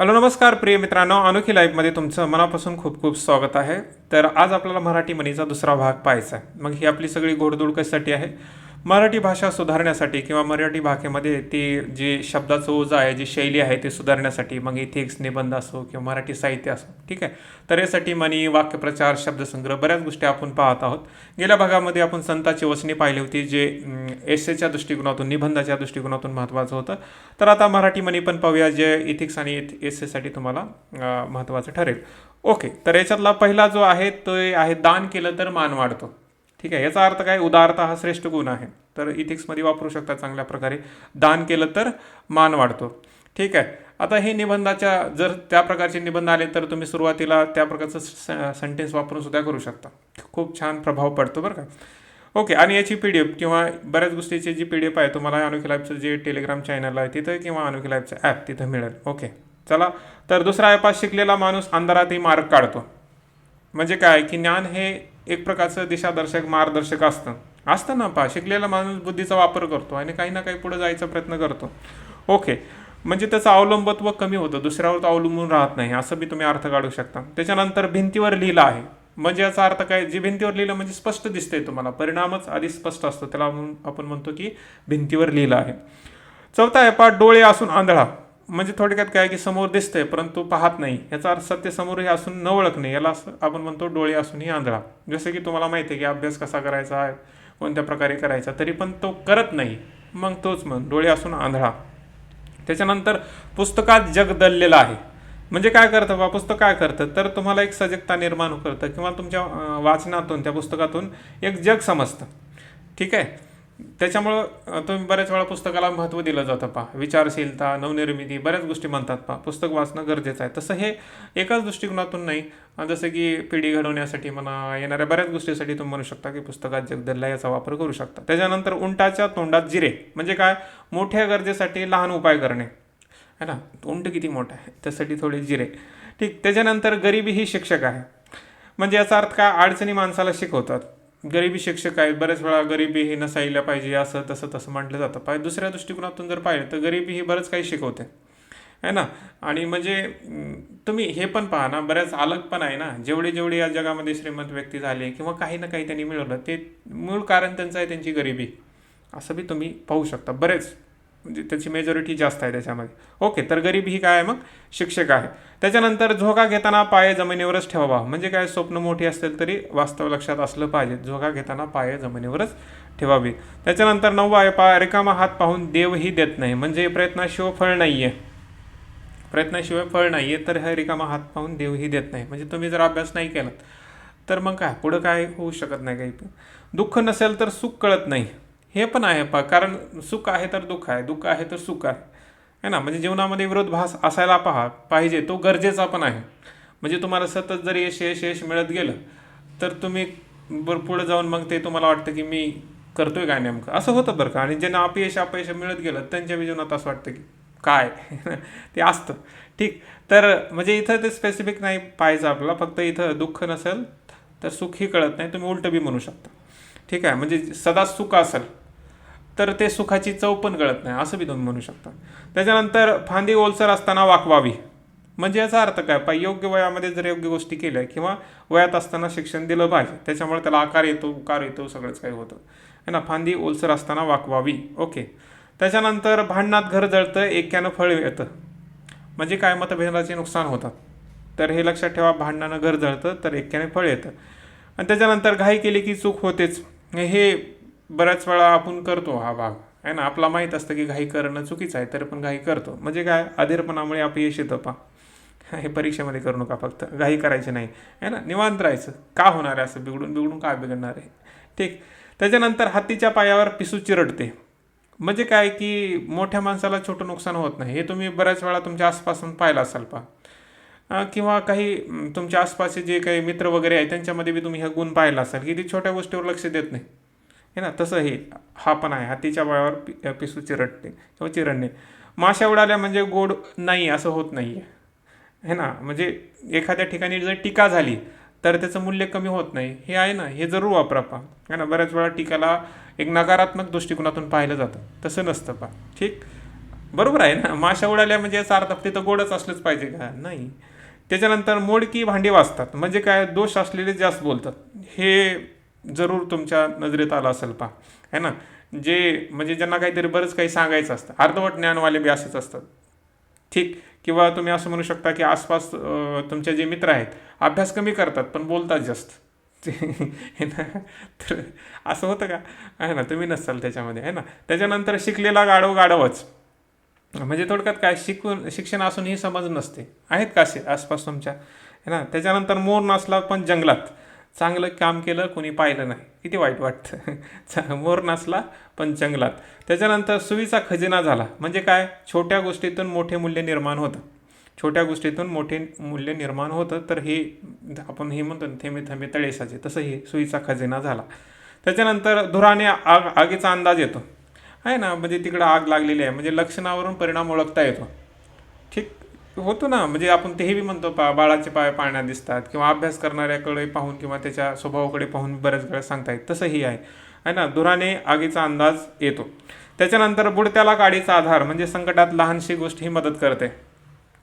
Hello नमस्कार प्रिय मित्रांनो. अनोखी लाईफमध्ये तुमचं मनापासून खूप खूप स्वागत आहे. तर आज आपल्याला मराठी मनीचा दुसरा भाग पाहायचा आहे. मग ही आपली सगळी गोडधोड कशासाठी आहे? मराठी भाषा सुधारण्यासाठी किंवा मराठी भाषेमध्ये ती जी शब्दाचं ओझं आहे जी शैली आहे ती सुधारण्यासाठी मग इथिक्स निबंध असो किंवा मराठी साहित्य असो ठीक आहे? तर यासाठी म्हणी वाक्यप्रचार शब्दसंग्रह बऱ्याच गोष्टी आपण पाहत आहोत. गेल्या भागामध्ये आपण संतांची वचने पाहिली होती जे एसेच्या दृष्टिकोनातून निबंधाच्या दृष्टिकोनातून महत्त्वाचं होतं. तर आता मराठी म्हणी पण पाहूया जे इथिक्स आणि एसेसाठी तुम्हाला महत्त्वाचं ठरेल. ओके तर याच्यातला पहिला जो आहे तो आहे दान केलं तर मान वाढतो. ठीक आहे याचा अर्थ काय? उदारता हा श्रेष्ठ गुण आहे. तर इथिक्समध्ये वापरू शकता चांगल्या प्रकारे. दान केलं तर मान वाढतो. ठीक आहे. आता हे निबंधाच्या जर त्या प्रकारचे निबंध आले तर तुम्ही सुरुवातीला त्या प्रकारचं सेंटेन्स वापरून सुद्धा करू शकता. खूप छान प्रभाव पडतो बरं का. ओके आणि याची पी डी एफ किंवा बऱ्याच गोष्टीची जी पी डी एफ आहे तुम्हाला अनोखी लाईफचं जे टेलिग्राम चॅनल आहे तिथं किंवा अनोखी लाईफचं ॲप तिथं मिळेल. ओके चला. तर दुसरा ॲपात शिकलेला माणूस अंधारातही मार्ग काढतो. म्हणजे काय? की ज्ञान हे एक प्रकारचं दिशादर्शक मार्गदर्शक असतं. असतं ना पहा शिकलेला माणूस बुद्धीचा वापर करतो आणि काही ना काही पुढे जायचा प्रयत्न करतो. ओके म्हणजे त्याचं अवलंबत्व कमी होतं. दुसऱ्यावर अवलंबून राहत नाही. असं बी तुम्ही अर्थ काढू शकता. त्याच्यानंतर भिंतीवर लिहिलं आहे. म्हणजे याचा अर्थ काय? जे भिंतीवर लिहिलं म्हणजे स्पष्ट दिसतंय तुम्हाला. परिणामच आधी स्पष्ट असतो. त्याला आपण आपण म्हणतो की भिंतीवर लिहिलं आहे. चौथा आहे पाठ डोळे असून आंधळा. म्हणजे थोडक्यात काय की समोर दिसतंय परंतु पाहत नाही. याचा अर्थ सत्य समोर हे असून न ओळखणे याला असं आपण म्हणतो डोळे असूनही आंधळा. जसं की तुम्हाला माहिती आहे की अभ्यास कसा करायचा आहे कोणत्या प्रकारे करायचा तरी पण तो करत नाही. मग तोच म्हण डोळे असून आंधळा. त्याच्यानंतर पुस्तकात जग दललेलं आहे. म्हणजे काय करतं बा पुस्तक काय करतं? तर तुम्हाला एक सजगता निर्माण करतं किंवा तुमच्या वाचनातून त्या पुस्तकातून एक जग समजतं. ठीक आहे? त्याच्यामुळं तुम्ही बऱ्याच वेळा पुस्तकाला महत्त्व दिलं जातं पा विचारशीलता नवनिर्मिती बऱ्याच गोष्टी म्हणतात पा पुस्तक वाचणं गरजेचं आहे. तसं हे एकाच दृष्टिकोनातून नाही. जसं की पिढी घडवण्यासाठी म्हणा येणाऱ्या बऱ्याच गोष्टीसाठी तुम्ही म्हणू शकता की पुस्तकात जगदल्ला याचा वापर करू शकता. त्याच्यानंतर उंटाच्या तोंडात जिरे. म्हणजे काय? मोठ्या गरजेसाठी लहान उपाय करणे. है ना? उंट किती मोठं आहे. त्यासाठी थोडे जिरे. ठीक. त्याच्यानंतर गरिबी ही शिक्षक आहे. म्हणजे याचा अर्थ काय? अडचणी माणसाला शिकवतात. गरिबी शिक्षक आहेत बऱ्याच वेळा गरिबी ही नसायला पाहिजे असं तसं तसं म्हटलं जातं. पाहिजे दुसऱ्या दृष्टिकोनातून जर पाहिलं तर गरिबी ही बरंच काही शिकवते. आहे ना? आणि म्हणजे तुम्ही हे पण पहा ना बऱ्याच अलग पण आहे ना. जेवढे जेवढे या जगामध्ये श्रीमंत व्यक्ती झाले किंवा काही ना काही त्यांनी मिळवलं ते मूळ कारण त्यांचं आहे त्यांची गरिबी. असं बी तुम्ही पाहू शकता. बरेच म्हणजे त्याची मेजॉरिटी जास्त आहे त्याच्यामध्ये. ओके तर गरीब ही काय आहे मग? शिक्षक आहे. त्याच्यानंतर झोका घेताना पाय जमिनीवरच ठेवावा. म्हणजे काय? स्वप्न मोठी असेल तरी वास्तव लक्षात असलं पाहिजे. झोका घेताना पाय जमिनीवरच ठेवावी. त्याच्यानंतर नववा आहे पा रिकामा हात पाहून देवही देत नाही. म्हणजे प्रयत्नाशिवाय फळ नाही आहे प्रयत्नाशिवाय फळ नाही आहे तर हे रिकामा हात पाहून देवही देत नाही. म्हणजे तुम्ही जर अभ्यास नाही केलात तर मग काय? पुढं काय होऊ शकत नाही काही. दुःख नसेल तर सुख कळत नाही. हे पण आहे पा कारण सुख आहे तर दुःख आहे दुःख आहे तर सुख आहे. है ना? म्हणजे जीवनामध्ये विरोधभास असायला पहा पाहिजे तो गरजेचा पण आहे. म्हणजे तुम्हाला सतत जर यश यश यश मिळत गेलं तर तुम्ही बर पुढे जाऊन मग ते तुम्हाला वाटतं की मी करतोय काय नेमकं? असं होतं बरं का? आणि ज्यांना अपयश अपयश मिळत गेलं त्यांच्या जीवनात असं वाटतं की काय? ते असतं. ठीक. तर म्हणजे इथं ते स्पेसिफिक नाही पाहिजे आपल्याला फक्त इथं दुःख नसेल तर सुखही कळत नाही. तुम्ही उलटं बी म्हणू शकता. ठीक आहे? म्हणजे सदा सुख असेल. तर ते सुखाची चव पण गळत नाही असं बी तुम्ही म्हणू शकता. त्याच्यानंतर फांदी ओलसर असताना वाकवावी. म्हणजे याचा अर्थ काय? पाहिजे योग्य वयामध्ये जर योग्य गोष्टी केल्या किंवा वयात असताना शिक्षण दिलं पाहिजे त्याच्यामुळे त्याला आकार येतो उकार येतो सगळंच काही होतं. है ना? फांदी ओलसर असताना वाकवावी. ओके. त्याच्यानंतर भांडणात घर जळतं एक्यानं फळ येतं म्हणजे काय? मतभेदाचे नुकसान होतात. तर हे लक्षात ठेवा भांडणानं घर जळतं तर एक्याने फळ येतं. आणि त्याच्यानंतर घाई केली की चूक होतेच. हे बऱ्याच वेळा आपण करतो हा भाग. आहे ना? आपला माहीत असतं की घाई करणं चुकीचं आहे तरी पण घाई करतो. म्हणजे काय? अधीरपणामुळे अपयश येतं पा हे परीक्षेमध्ये करू नका फक्त. घाई करायची नाही. आहे ना? निवांत राहायचं. का होणार आहे असं? बिघडून बिघडून काय बिघडणार आहे? ठीक. त्याच्यानंतर हत्तीच्या पायावर पिसू चिरडते. म्हणजे काय की मोठ्या माणसाला छोटं नुकसान होत नाही. हे तुम्ही बऱ्याच वेळा तुमच्या आसपासून पाहिलं असाल पा किंवा काही तुमच्या आसपासचे जे काही मित्र वगैरे आहे त्यांच्यामध्ये बी तुम्ही हा गुण पाहिला असाल की ती छोट्या गोष्टीवर लक्ष देत नाही. हे ना? तसं हे हा पण आहे. हातीच्या पायावर पि पिसू चिरडते. किंवा चिरडणे. माशा उडाल्या म्हणजे गोड नाही असं होत नाही आहे हे ना? म्हणजे एखाद्या ठिकाणी जर टीका झाली तर त्याचं मूल्य कमी होत नाही. हे आहे ना? हे जरूर वापरा पा है ना? बऱ्याच वेळा टीकाला एक नकारात्मक दृष्टिकोनातून पाहिलं जातं. तसं नसतं पा ठीक? बरोबर आहे ना? माशा उडाल्या म्हणजे याचा अर्थ तर गोडच असलंच पाहिजे का? नाही. त्याच्यानंतर मोडकी भांडी वाजतात. म्हणजे काय? दोष असलेले जास्त बोलतात. हे जरूर तुमच्या नजरेत आला असेल पा है ना? जे म्हणजे ज्यांना काहीतरी बरंच काही सांगायचं असतं. अर्धवट ज्ञानवाले बी असेच असतात. ठीक? किंवा तुम्ही असं म्हणू शकता की आसपास तुमचे जे मित्र आहेत अभ्यास कमी करतात पण बोलतात जास्त. हे ना? तर असं होतं का? आहे ना? तुम्ही नसाल त्याच्यामध्ये. आहे ना? त्याच्यानंतर शिकलेला गाडव गाडवच म्हणजे थोडक्यात काय? शिकून शिक्षण असूनही समज नसते. आहेत का असे आसपास तुमच्या? है ना? त्याच्यानंतर मोर नसला पण जंगलात. चांगलं काम केलं कोणी पाहिलं नाही. किती वाईट वाटतं. मोर नसला पण जंगलात. त्याच्यानंतर सुईचा खजिना झाला. म्हणजे काय? छोट्या गोष्टीतून मोठे मूल्य निर्माण होतं. छोट्या गोष्टीतून मोठे मूल्य निर्माण होतं तर हे आपण हे म्हणतो थेंबे थेंबे तळेसाचे. तसं हे सुईचा खजिना झाला. त्याच्यानंतर धुराने आग आगीचा अंदाज येतो. आहे ना? म्हणजे तिकडं आग लागलेली आहे. म्हणजे लक्षणावरून परिणाम ओळखता येतो. ठीक? होतो ना. म्हणजे आपण तेही बी म्हणतो पा बाळाचे पाय पाळण्यात दिसतात किंवा अभ्यास करणाऱ्याकडे पाहून किंवा त्याच्या स्वभावाकडे पाहून बऱ्याच वेळा सांगता येत तसंही आहे. आहे ना? धुराने आगीचा अंदाज येतो. त्याच्यानंतर बुडत्याला गाडीचा आधार म्हणजे संकटात लहानशी गोष्ट ही मदत करते.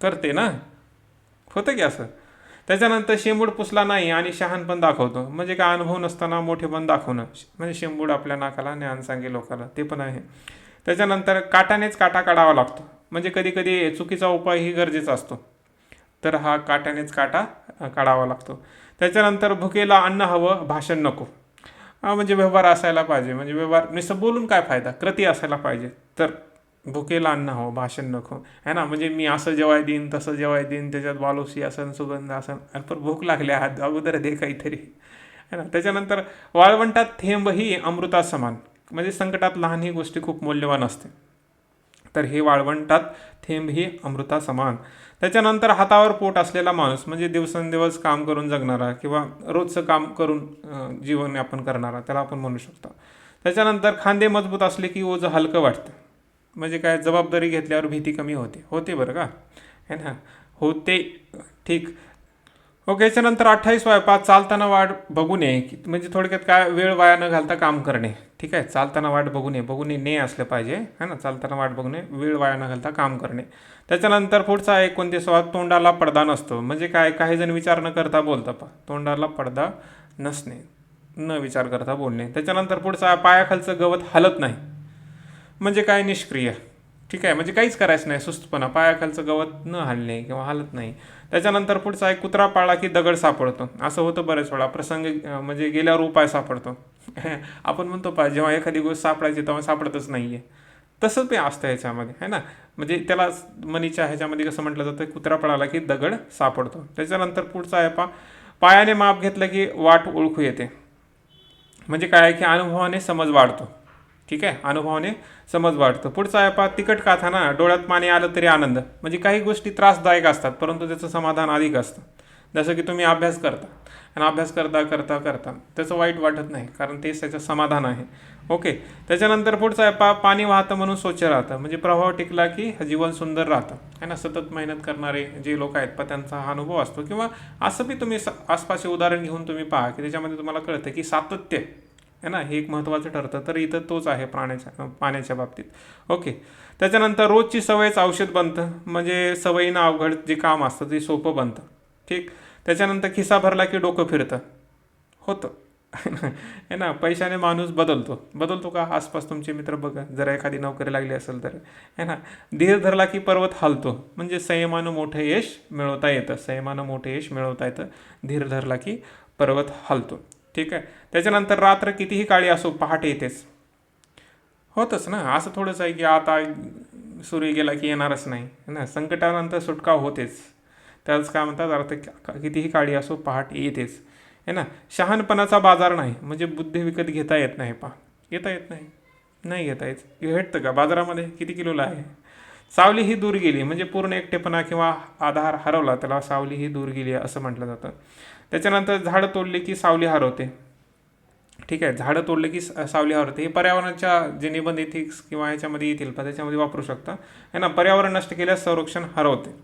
करते ना? होतं की असं? त्याच्यानंतर शेंबूड पुसला नाही आणि शहाणपण दाखवतो. म्हणजे काय अनुभव नसताना मोठेपण दाखवणं. म्हणजे शेंबूड आपल्या नाकाला ज्ञान सांगे लोकाला. ते पण आहे. त्याच्यानंतर काटानेच काटा काढावा लागतो. म्हणजे कधी कधी चुकीचा उपायही गरजेचा असतो. तर हा काट्यानेच काटा काढावा लागतो. त्याच्यानंतर भुकेला अन्न हवं भाषण नको. म्हणजे व्यवहार असायला पाहिजे. म्हणजे व्यवहार नुसतं बोलून काय फायदा? कृती असायला पाहिजे. तर भुकेला अन्न हवं भाषण नको. है ना? म्हणजे मी असं जेवाय देईन तसं जेवाय देईन त्याच्यात बालोसी असन सुगंध असन. अरे पण भूक लागली आहात अगोदर दे काहीतरी. है ना? त्याच्यानंतर वाळवंटात थेंब ही समान. म्हणजे संकटात लहान ही गोष्टी खूप मौल्यवान असते. तर हे वाळवंटात थेंब ही अमृता समान. त्याच्यानंतर हातावर पोट असलेला माणूस म्हणजे दिवसेंदिवस काम करून जगणारा किंवा रोजचं काम करून जीवन जीवनयापन करणारा त्याला आपण म्हणू शकतो. त्याच्यानंतर खांदे मजबूत असले की ओझं हलकं वाटतं. म्हणजे काय जबाबदारी घेतल्यावर भीती कमी होते. होते बरं का? है ना? होते ठीक. ओके याच्यानंतर अठ्ठावीस वाय पाच चालताना वाट बघू नये. की- म्हणजे थोडक्यात काय वेळ वाया न घालता काम करणे. ठीक आहे? चालताना वाट बघू नये. बघू नये ने असलं पाहिजे. है ना? चालताना वाट बघू नये. वेळ वाया न घालता काम करणे. त्याच्यानंतर पुढचा एकोणतीसवा तोंडाला पडदा नसतो. म्हणजे काय? काही जण विचार न करता बोलता पा तोंडाला पडदा नसणे. न विचार करता बोलणे. त्याच्यानंतर पुढचा पायाखालचं गवत हलत नाही. म्हणजे काय? निष्क्रिय. ठीक आहे? म्हणजे काहीच करायचं नाही. सुस्तपणा. पायाखालचं गवत न हलणे किंवा हलत नाही. त्याच्यानंतर पुढचा एक कुत्रा पाळला की दगड सापडतो. असं होतं बरेच वेळा. प्रसंग म्हणजे गेल्यावर उपाय सापडतो. आपण म्हणतो पा जेव्हा एखादी गोष्ट सापडायची तेव्हा सापडतच नाही आहे तसंच ते असतं ह्याच्यामध्ये है ना? म्हणजे त्याला मनीच्या ह्याच्यामध्ये कसं म्हटलं जातं कुत्रा पळाला की दगड सापडतो. त्याच्यानंतर पुढचा आहे पा पायाने माप घेतलं की वाट ओळखू येते. म्हणजे काय आहे की अनुभवाने समज वाढतो. ठीक आहे? अनुभवाने समज वाढतो. पुढचा आहे पा तिकट खाताना डोळ्यात पाणी आलं तरी आनंद. म्हणजे काही गोष्टी त्रासदायक असतात परंतु त्याचं समाधान अधिक असतं. जसं की तुम्ही अभ्यास करता. आणि अभ्यास करता करता करता. त्याचं वाईट वाटत नाही कारण तेच त्याचं समाधान आहे. ओके? त्याच्यानंतर पुढचं आहे पा पाणी वाहतं म्हणून स्वच्छ राहतं. म्हणजे प्रभाव टिकला की जीवन सुंदर राहतं. आहे ना? सतत मेहनत करणारे जे लोक आहेत पा त्यांचा हा अनुभव असतो. किंवा असं बी तुम्ही स- आसपासचे उदाहरण घेऊन तुम्ही पहा की त्याच्यामध्ये तुम्हाला कळतं की सातत्य है ना? हे एक महत्त्वाचं ठरतं. तर इथं तोच आहे प्राण्याच्या पाण्याच्या बाबतीत. ओके त्याच्यानंतर रोजची सवयच औषध बनतं. म्हणजे सवयीनं अवघड जे काम असतं ते सोपं बनतं. ठीक? त्याच्यानंतर खिसा भरला की डोकं फिरतं. होतं. है ना? पैशाने माणूस बदलतो. बदलतो का? आसपास तुमचे मित्र बघा. जर एखादी नोकरी लागली असेल तर. है ना? धीर धरला की पर्वत हालतो. म्हणजे संयमानं मोठं यश मिळवता येतं. संयमानं मोठं यश मिळवता येतं. धीर धरला की पर्वत हालतो. ठीक आहे? त्याच्यानंतर रात्र कितीही काळी असो पहाटे येतेच. होतच ना? असं थोडंच आहे की आता सूर्य गेला की येणारच नाही है ना? संकटानंतर सुटका होतेच. त्याच काय म्हणतात? अर्थ कितीही काळी असो पहाट येतेच. आहे ना? शहाणपणाचा बाजार नाही म्हणजे बुद्धी विकत घेता येत नाही पा घेता येत नाही. नाही घेता येत. भेटतं का? बाजारामध्ये किती किलोला आहे? सावली ही दूर गेली म्हणजे पूर्ण एकटेपणा किंवा आधार हरवला त्याला सावली ही दूर गेली असं म्हटलं जातं. त्याच्यानंतर झाडं तोडले की सावली हरवते ठीक आहे झाडं तोडले की सावली हरवते हे पर्यावरणाच्या जे निबंध इथिक्स किंवा ह्याच्यामध्ये येतील पण त्याच्यामध्ये वापरू शकता. है ना? पर्यावरण नष्ट केल्यास संरक्षण हरवते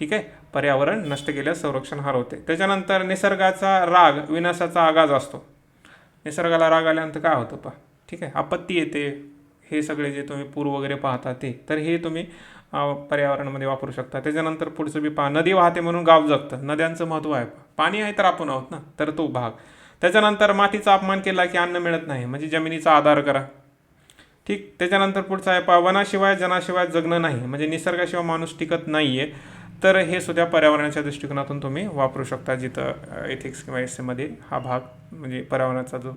ठीक आहे? पर्यावरण नष्ट केल्यास संरक्षण हरवते त्याच्यानंतर निसर्गाचा राग विनाशाचा आगाज असतो. निसर्गाला राग आल्यानंतर काय होतं पा ठीक आहे? आपत्ती येते. हे सगळे जे तुम्ही पूर वगैरे पाहता ते. तर हे तुम्ही पर्यावरणामध्ये वापरू शकता. त्याच्यानंतर पुढचं बी पहा नदी वाहते म्हणून गाव जगतं. नद्यांचं महत्त्व आहे. पाणी आहे तर आपण आहोत ना? तर तो भाग. त्याच्यानंतर मातीचा अपमान केला की अन्न मिळत नाही. म्हणजे जमिनीचा आधार करा. ठीक? त्याच्यानंतर पुढचं आहे पहा वनाशिवाय जनाशिवाय जगणं नाही. म्हणजे निसर्गाशिवाय माणूस टिकत नाही आहे तर हे सुद्धा पर्यावरणाच्या दृष्टिकोनातून तुम्ही वापरू शकता जिथं एथिक्स किंवा एसमध्ये हा भाग म्हणजे पर्यावरणाचा जो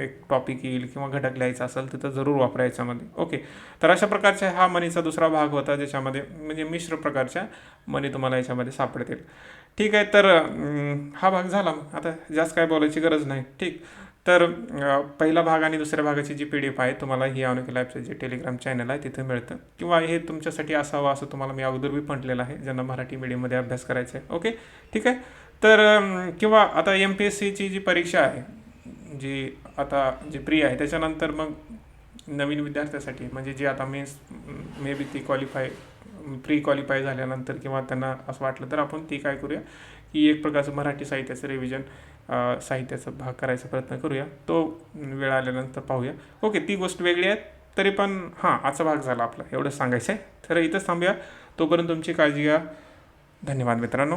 एक टॉपिक येईल किंवा घटक लिहायचा असेल तिथं जरूर वापरायचा मध्ये ओके तर अशा प्रकारच्या हा मनीचा दुसरा भाग होता ज्याच्यामध्ये म्हणजे मिश्र प्रकारच्या मनी तुम्हाला याच्यामध्ये सापडतील. ठीक आहे तर हा भाग झाला मग. आता जास्त काय बोलायची गरज नाही. ठीक. तर पहिला भाग आणि दुसऱ्या भागाची जी पी डी एफ आहे तुम्हाला ही अनोखी लॅबचं जे टेलिग्राम चॅनल आहे तिथे मिळतं. किंवा हे तुमच्यासाठी असावं असं तुम्हाला मी अगोदर बी म्हटलेलं आहे ज्यांना मराठी मीडियममध्ये अभ्यास करायचा आहे. ओके ठीक आहे. तर किंवा आता एम पी एस सीची जी परीक्षा आहे जी आता जी प्री आहे त्याच्यानंतर मग नवीन विद्यार्थ्यासाठी म्हणजे जे आता मेन्स मे बी ती क्वालिफाय प्री क्वालिफाय झाल्यानंतर किंवा त्यांना असं वाटलं तर आपण ती काय करूया? की एक प्रकारचं मराठी साहित्याचं रिव्हिजन साहित्याचा भाग करायचा प्रयत्न करूया. तो वेळ आल्यानंतर पाहूया. ओके ती गोष्ट वेगळी आहे तरी पण हां आजचा भाग झाला आपला. एवढंच सांगायचं आहे तर इथंच थांबूया. तोपर्यंत तुमची काळजी घ्या. धन्यवाद मित्रांनो.